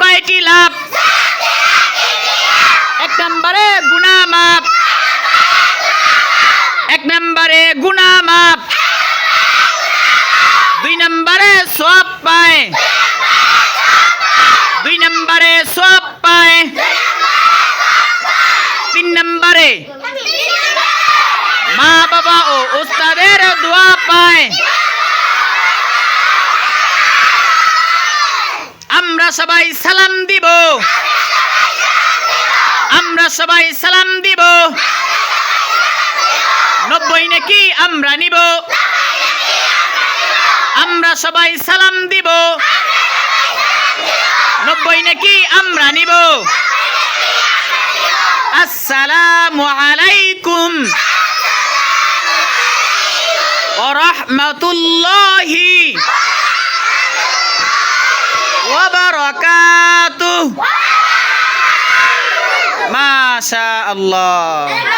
কয়টি লাভ? এক নম্বরে গুণা মাপ। এক নম্বরে গুণা মাপ। দুই নম্বরে সব পায়। দুই নম্বরে সব পায়। তিন নম্বরে মা, বাবা ও উস্তাদের দোয়া পায় আমরা সবাই সালাম দিব। আমরা সবাই সালাম দিব। নব্বই নাকি আমরা নিব। আমরা সবাই সালাম দিব। নব্বই নাকি আমরা নিব। আসসালামু আলাইকুম। ওরহমতুল্লাহি মাশা আল্লাহ